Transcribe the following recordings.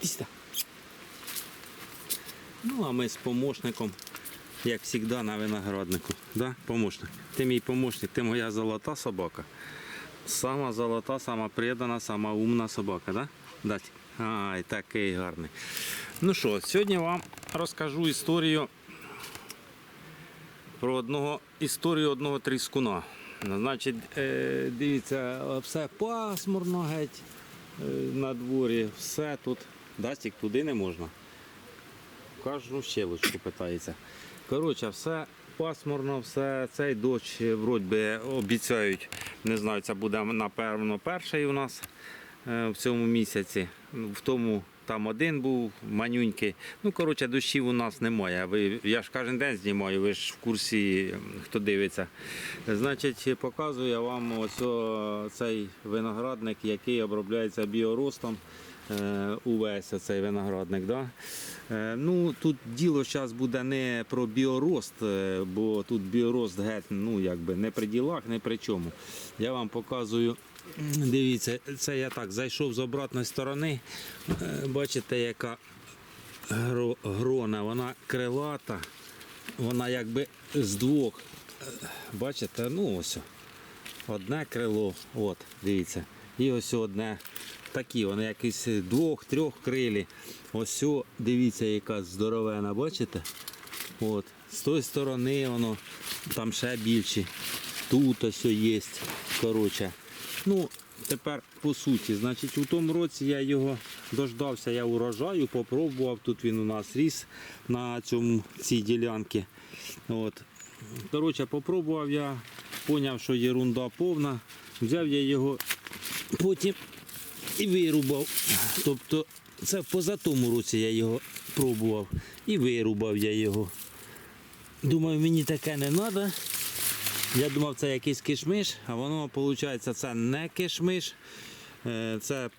Після. Ну, а ми з помощником, як завжди, на винограднику. Да? Помощник. Ти мій помощник, ти моя золота собака. Сама золота, сама предана, сама умна собака, да? Дать? Ай, такий гарний. Ну що, сьогодні вам розкажу історію про одного історію одного тріскуна. Значить, е, дивіться, все пасмурно геть е, на дворі, все тут. Дастік туди не можна. Кожну щелочку питається. Коротше, все пасмурно, все цей дощ вроді обіцяють. Не знаю, це буде напевно перший у нас е, в цьому місяці. Ну, В тому там один був манюнький. Ну, коротше, дощів у нас немає. Я ж кожен день знімаю, ви ж в курсі, хто дивиться. Значить, показую я вам ось цей виноградник, який обробляється біоростом. Е, Увесь цей виноградник. Да? Е, Ну, тут діло зараз буде не про біорост, е, бо тут біорост геть ну, якби, не при ділах, не при чому. Я вам показую. Дивіться, це я так зайшов з обратної сторони. Бачите, яка грона, вона крилата, вона якби з двох. Бачите, ну ось. Одне крило, от, дивіться. І ось одне. Такі, вони якісь двох-трьох крилі. Ось, о, дивіться, яка здоровена, бачите? От. З тої сторони воно там ще більші. Тут ось є. Коротше. Ну, тепер по суті, значить, у тому році я його дождався, я урожаю, попробував. Тут він у нас ріс на цьому цій ділянці. От. Коротше, попробував я, поняв, що єрунда повна. Взяв я його потім і вирубав. Тобто це позатому році я його пробував і вирубав я його. Думаю, мені таке не треба. Я думав, це якийсь кишмиш, а воно, виходить, це не кишмиш. Е, Це,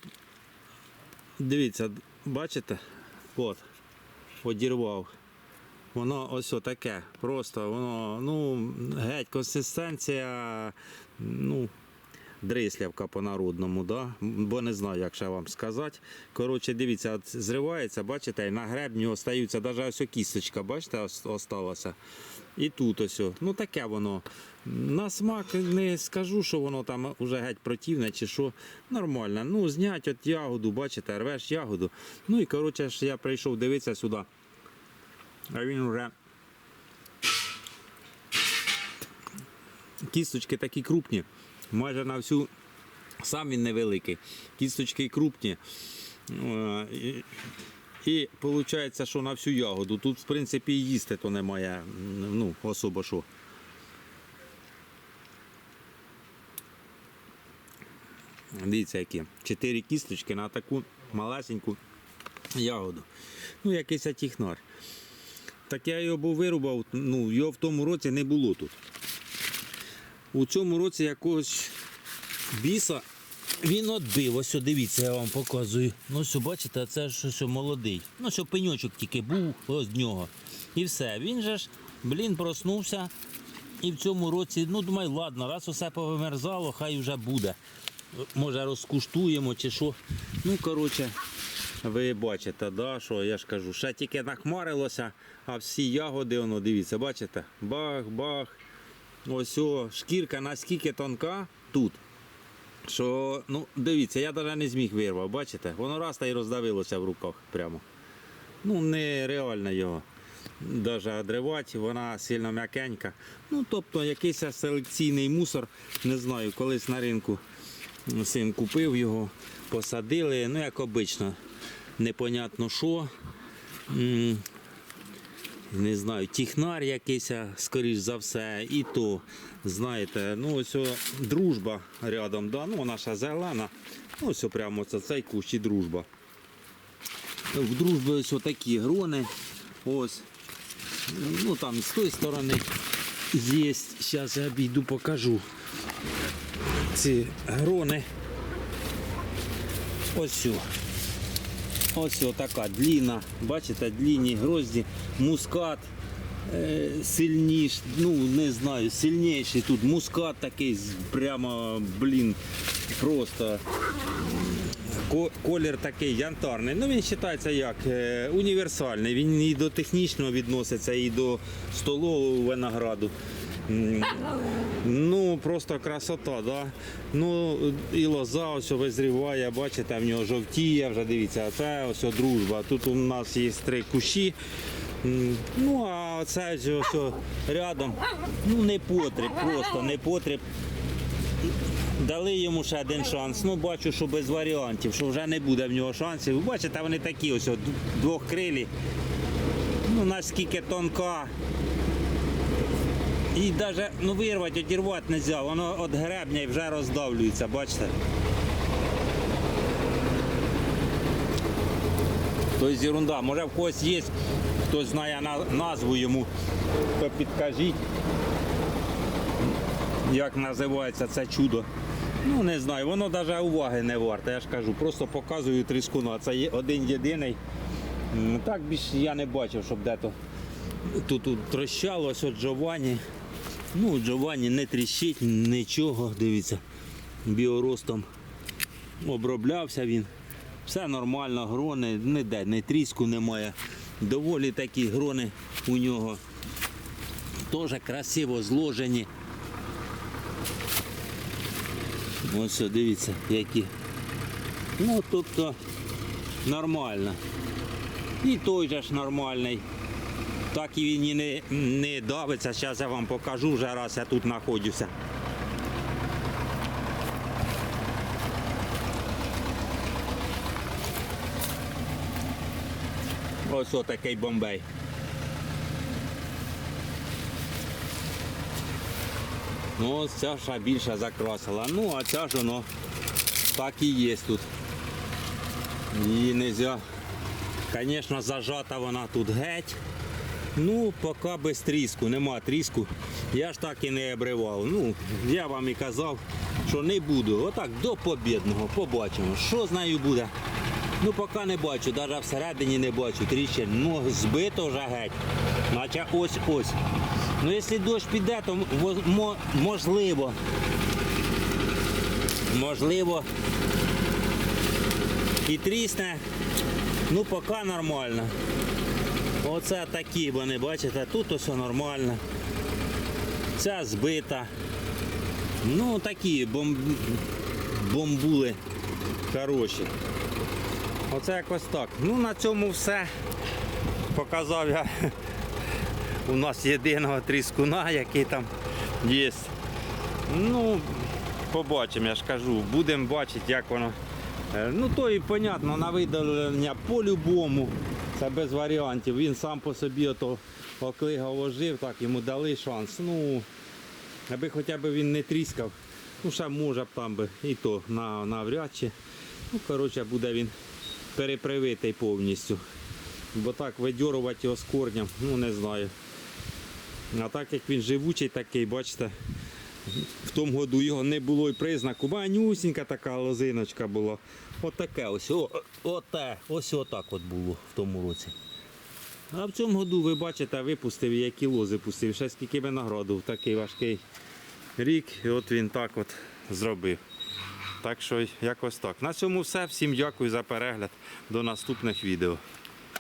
дивіться, бачите? От, одірвав. Воно ось таке. Просто воно, ну, геть, консистенція, ну, дрислявка по-народному, да? бо не знаю, як ще вам сказати. Коротше, дивіться, зривається, бачите, на гребні остаються, навіть ось кісточка, бачите, ос- осталася. І тут ось. Ну таке воно. На смак не скажу, що воно там вже геть противне чи що. Нормально. Ну, знять от ягоду, бачите, рвеш ягоду. Ну і коротше я прийшов дивитися сюди. А він вже. Кісточки такі крупні, майже на всю. Сам він невеликий. Кісточки крупні. Е, І, виходить, що на всю ягоду. Тут, в принципі, їсти то немає ну, особо що. Дивіться, які. Чотири кісточки на таку малесеньку ягоду. Ну, якийсь атіхнар. Так я його був вирубав, ну, його в тому році не було тут. У цьому році якогось біса він отбив. Ось, дивіться, я вам показую. Ну, ось, бачите, це ж ось молодий. Ну, що пеньочок тільки був з нього. І все. Він же ж, блін, проснувся. І в цьому році, ну думаю, ладно, раз усе повимерзало, хай вже буде. Може розкуштуємо чи що. Ну, коротше, ви бачите, да, що я ж кажу, ще тільки нахмарилося, а всі ягоди, воно, дивіться, бачите? Бах, бах. Ось о, шкірка наскільки тонка тут. Що, ну, дивіться, я навіть не зміг вирвав, бачите? Воно раз та й роздавилося в руках прямо. Ну, нереально його. Даже одривати, вона сильно м'якенька. Ну, тобто якийсь селекційний мусор, не знаю, колись на ринку син купив його, посадили, ну як обично, непонятно що. Не знаю, тіхнар якийсь, скоріш за все, і то, знаєте, ну ось о, дружба рядом, да? ну вона зелена. Ну, ось о, прямо це цей кущ і дружба. В дружбі ось такі грони. Ось. Ну там з тої сторони є. Зараз я обійду покажу. Ці грони. Ось. сю. Ось така длінна. Бачите, длінні грозді, мускат. е, Сильніш, ну не знаю, сильніший тут мускат такий, прямо, блін, просто колір такий янтарний. Ну він вважається як е, універсальний. Він і до технічного відноситься, і до столового винограду. Ну, просто красота, да? Ну, і лоза ось визріває, бачите, в нього жовтіє, вже дивіться, це ось дружба. Тут у нас є три кущі. Ну, а це ось рядом, ну не потріб, просто не потріб. Дали йому ще один шанс. Ну, бачу, що без варіантів, що вже не буде в нього шансів. Бачите, вони такі ось, от, двохкрилі. Ну, наскільки тонка. І навіть ну, вирвати, одірвати не можна, воно від гребня і вже роздавлюється, бачите? Тобто ерунда. Може в когось є, хтось знає назву йому, то підкажіть, як називається це чудо. Ну не знаю, воно навіть уваги не варте, я ж кажу, просто показую тріскуна. Це один єдиний. Так більш я не бачив, щоб де-то тут, тут трощалось от Джованні. Ну, Джованні не тріщить, нічого, дивіться, біоростом оброблявся він. Все нормально, грони, ніде, не тріску немає. Доволі такі грони у нього. Теж красиво зложені. Ось все, дивіться, які. Ну, тобто нормально. І той же ж нормальний. Так і він і не, не давиться. Зараз я вам покажу вже раз я тут знаходжуся. Ось отакий бомбей. Ну, ось ця ще більше закрасила. Ну, а ця ж воно так і є тут. Її не. Звісно, зажата вона тут геть. Ну, поки без тріску, нема тріску. Я ж так і не обривав. Ну, я вам і казав, що не буду. Отак до побідного. Побачимо, що з нею буде. Ну, поки не бачу, навіть всередині не бачу тріщин. Ну, збито вже геть. Наче ось ось. Ну, якщо дощ піде, то мо- мо- можливо. Можливо. І трісне. Ну, поки нормально. Оце такі вони, бачите, тут усе нормально. Ця збита. Ну, такі бом... бомбули хороші. Оце якось так. Ну, на цьому все. Показав я у нас єдиного тріскуна, який там є. Ну, побачимо, я ж кажу, будемо бачити, як воно. Е, Ну, то і понятно, на видалення по-любому. Це без варіантів. Він сам по собі ото оклигав ожив, так йому дали шанс. Ну, аби хоча б він не тріскав, ну ще може б там би і то на, навряд чи. Ну, коротше, буде він перепривитий повністю. Бо так видьорувати його з корнем, ну не знаю. А так як він живучий такий, бачите, в тому году його не було і признаку. Манюсінька така лозиночка була. От таке ось. О, оте, ось отак от було в тому році. А в цьому году ви бачите, випустив, які лози пустив. Ще скільки винограду в такий важкий рік. І от він так от зробив. Так що якось так. На цьому все. Всім дякую за перегляд. До наступних відео.